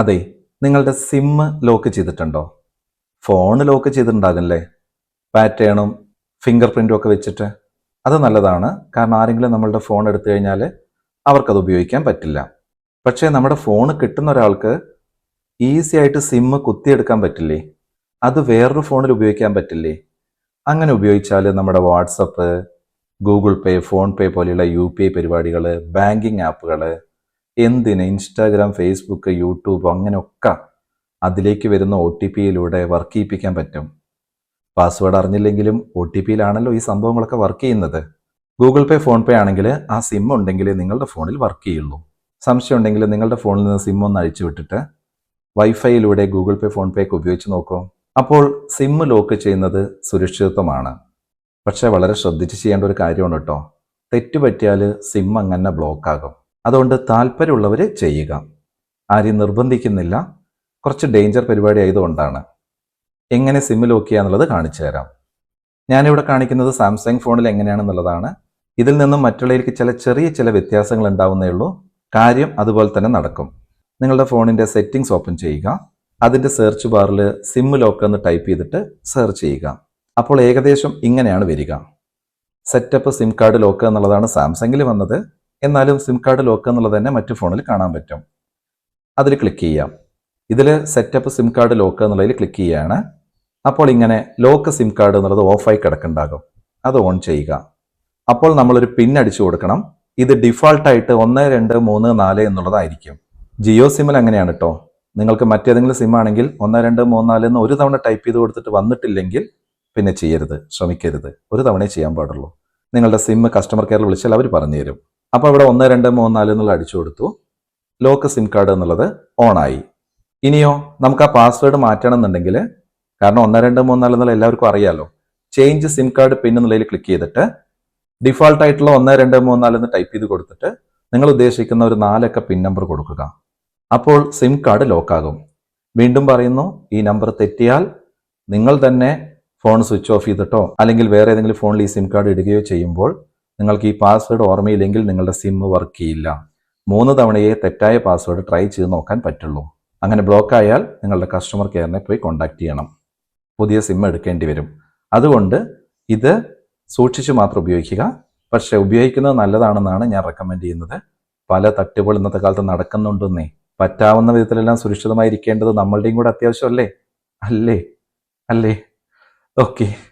അതെ നിങ്ങളുടെ SIM lock ചെയ്തിട്ടുണ്ടോ? ഫോൺ ലോക്ക് ചെയ്തിട്ടുണ്ടാകില്ലേ പാറ്റേണും ഫിംഗർ പ്രിന്റും ഒക്കെ വെച്ചിട്ട്. അത് നല്ലതാണ്. കാരണം ആരെങ്കിലും നമ്മളുടെ ഫോൺ എടുത്തു കഴിഞ്ഞാൽ അവർക്കത് ഉപയോഗിക്കാൻ പറ്റില്ല. പക്ഷേ നമ്മുടെ ഫോൺ കിട്ടുന്ന ഒരാൾക്ക് ഈസി ആയിട്ട് സിമ്മ് കുത്തിയെടുക്കാൻ പറ്റില്ലേ? അത് വേറൊരു ഫോണിൽ ഉപയോഗിക്കാൻ പറ്റില്ലേ? അങ്ങനെ ഉപയോഗിച്ചാൽ നമ്മുടെ WhatsApp Google Pay PhonePe പോലെയുള്ള യു പി ഐ പരിപാടികൾ ബാങ്കിങ് ആപ്പുകൾ എന്തിന് ഇൻസ്റ്റാഗ്രാം ഫേസ്ബുക്ക് യൂട്യൂബ് അങ്ങനെയൊക്കെ അതിലേക്ക് വരുന്ന ഒ ടി പിയിലൂടെ വർക്ക് ചെയ്യിപ്പിക്കാൻ പറ്റും? പാസ്വേഡ് അറിഞ്ഞില്ലെങ്കിലും ഒ ടി പിയിലാണല്ലോ ഈ സംഭവങ്ങളൊക്കെ വർക്ക് ചെയ്യുന്നത്. ഗൂഗിൾ പേ ഫോൺ പേ ആണെങ്കിൽ ആ സിം ഉണ്ടെങ്കിൽ നിങ്ങളുടെ ഫോണിൽ വർക്ക് ചെയ്യുള്ളൂ. സംശയം ഉണ്ടെങ്കിൽ നിങ്ങളുടെ ഫോണിൽ നിന്ന് സിം ഒന്ന് അഴിച്ചു വിട്ടിട്ട് വൈഫൈയിലൂടെ ഗൂഗിൾ പേ ഫോൺ പേ ഒക്കെ ഉപയോഗിച്ച് നോക്കൂ. അപ്പോൾ സിം ലോക്ക് ചെയ്യുന്നത് സുരക്ഷിതത്വമാണ്. പക്ഷേ വളരെ ശ്രദ്ധിച്ച് ചെയ്യേണ്ട ഒരു കാര്യമാണ് കേട്ടോ. തെറ്റുപറ്റിയാൽ സിം അങ്ങനെ ബ്ലോക്ക് ആകും. അതുകൊണ്ട് താല്പര്യമുള്ളവർ ചെയ്യുക. ആരെയും നിർബന്ധിക്കുന്നില്ല. കുറച്ച് ഡേഞ്ചർ പരിപാടി ആയതുകൊണ്ടാണ്. എങ്ങനെ സിം ലോക്ക് ചെയ്യുക എന്നുള്ളത് കാണിച്ചു തരാം. ഞാനിവിടെ കാണിക്കുന്നത് സാംസങ് ഫോണിൽ എങ്ങനെയാണെന്നുള്ളതാണ്. ഇതിൽ നിന്നും മറ്റുള്ളവർക്ക് ചില ചെറിയ ചില വ്യത്യാസങ്ങൾ ഉണ്ടാവുന്നേ ഉള്ളൂ. കാര്യം അതുപോലെ തന്നെ നടക്കും. നിങ്ങളുടെ ഫോണിന്റെ സെറ്റിംഗ്സ് ഓപ്പൺ ചെയ്യുക. അതിന്റെ സെർച്ച് ബാറിൽ സിം ലോക്ക് എന്ന് ടൈപ്പ് ചെയ്തിട്ട് സെർച്ച് ചെയ്യുക. അപ്പോൾ ഏകദേശം ഇങ്ങനെയാണ് വരിക. സെറ്റപ്പ് സിം കാർഡ് ലോക്ക് എന്നുള്ളതാണ് സാംസങ്ങിൽ വന്നത്. എന്നാലും സിം കാർഡ് ലോക്ക് എന്നുള്ളത് തന്നെ മറ്റു ഫോണിൽ കാണാൻ പറ്റും. അതിൽ ക്ലിക്ക് ചെയ്യാം. ഇതിൽ സെറ്റപ്പ് സിം കാർഡ് ലോക്ക് എന്നുള്ളതിൽ ക്ലിക്ക് ചെയ്യുകയാണ്. അപ്പോൾ ഇങ്ങനെ ലോക്ക് സിം കാർഡ് എന്നുള്ളത് ഓഫായി കിടക്കുന്നുണ്ടാകും. അത് ഓൺ ചെയ്യുക. അപ്പോൾ നമ്മളൊരു പിൻ അടിച്ചു കൊടുക്കണം. ഇത് ഡിഫാൾട്ടായിട്ട് ഒന്ന് രണ്ട് മൂന്ന് നാല് എന്നുള്ളതായിരിക്കും. ജിയോ സിമ്മിൽ അങ്ങനെയാണ് കേട്ടോ നിങ്ങൾക്ക് മറ്റേതെങ്കിലും സിം ആണെങ്കിൽ ഒന്ന് രണ്ട് മൂന്ന് നാല് എന്ന് ഒരു തവണ ടൈപ്പ് ചെയ്ത് കൊടുത്തിട്ട് വന്നിട്ടില്ലെങ്കിൽ പിന്നെ ചെയ്യരുത്. ശ്രമിക്കരുത്. ഒരു തവണയേ ചെയ്യാൻ പാടുള്ളൂ. നിങ്ങളുടെ സിം കസ്റ്റമർ കെയറിൽ വിളിച്ചാൽ അവർ പറഞ്ഞു തരും അപ്പോൾ ഇവിടെ ഒന്ന് രണ്ട് മൂന്ന് നാല് എന്നുള്ള അടിച്ചു കൊടുത്തു. ലോക്ക് സിം കാർഡ് എന്നുള്ളത് ഓണായി ഇനിയോ നമുക്ക് ആ പാസ്വേഡ് മാറ്റണം എന്നുണ്ടെങ്കിൽ കാരണം ഒന്ന് രണ്ട് മൂന്ന് നാല് എന്നുള്ള എല്ലാവർക്കും അറിയാമല്ലോ ചേഞ്ച് സിം കാർഡ് പിൻ എന്നുള്ളതിൽ ക്ലിക്ക് ചെയ്തിട്ട് ഡിഫോൾട്ട് ആയിട്ടുള്ള ഒന്ന് രണ്ട് മൂന്ന് നാല് എന്ന് ടൈപ്പ് ചെയ്ത് കൊടുത്തിട്ട് നിങ്ങൾ ഉദ്ദേശിക്കുന്ന ഒരു നാലക്ക പിൻ നമ്പർ കൊടുക്കുക. അപ്പോൾ സിം കാർഡ് ലോക്കാകും വീണ്ടും പറയുന്നു ഈ നമ്പർ തെറ്റിയാൽ നിങ്ങൾ തന്നെ ഫോൺ സ്വിച്ച് ഓഫ് ചെയ്തിട്ടോ അല്ലെങ്കിൽ വേറെ ഏതെങ്കിലും ഫോണിൽ ഈ സിം കാർഡ് ഇടുകയോ ചെയ്യുമ്പോൾ നിങ്ങൾക്ക് ഈ പാസ്വേഡ് ഓർമ്മയില്ലെങ്കിൽ നിങ്ങളുടെ സിം വർക്ക് ചെയ്യില്ല. മൂന്ന് തവണയെ തെറ്റായ പാസ്വേഡ് ട്രൈ ചെയ്ത് നോക്കാൻ പറ്റുള്ളൂ. അങ്ങനെ ബ്ലോക്ക് ആയാൽ നിങ്ങളുടെ കസ്റ്റമർ കെയറിനെ പോയി കോൺടാക്ട് ചെയ്യണം. പുതിയ സിം എടുക്കേണ്ടി വരും. അതുകൊണ്ട് ഇത് സൂക്ഷിച്ച് മാത്രം ഉപയോഗിക്കുക. പക്ഷെ ഉപയോഗിക്കുന്നത് നല്ലതാണെന്നാണ് ഞാൻ റെക്കമെൻഡ് ചെയ്യുന്നത്. പല തട്ടുകൾ ഇന്നത്തെ കാലത്ത് നടക്കുന്നുണ്ടെന്നേ. പറ്റാവുന്ന വിധത്തിലെല്ലാം സുരക്ഷിതമായിരിക്കേണ്ടത് നമ്മളുടെയും കൂടെ അത്യാവശ്യമല്ലേ? അല്ലേ? അല്ലേ? ഓക്കെ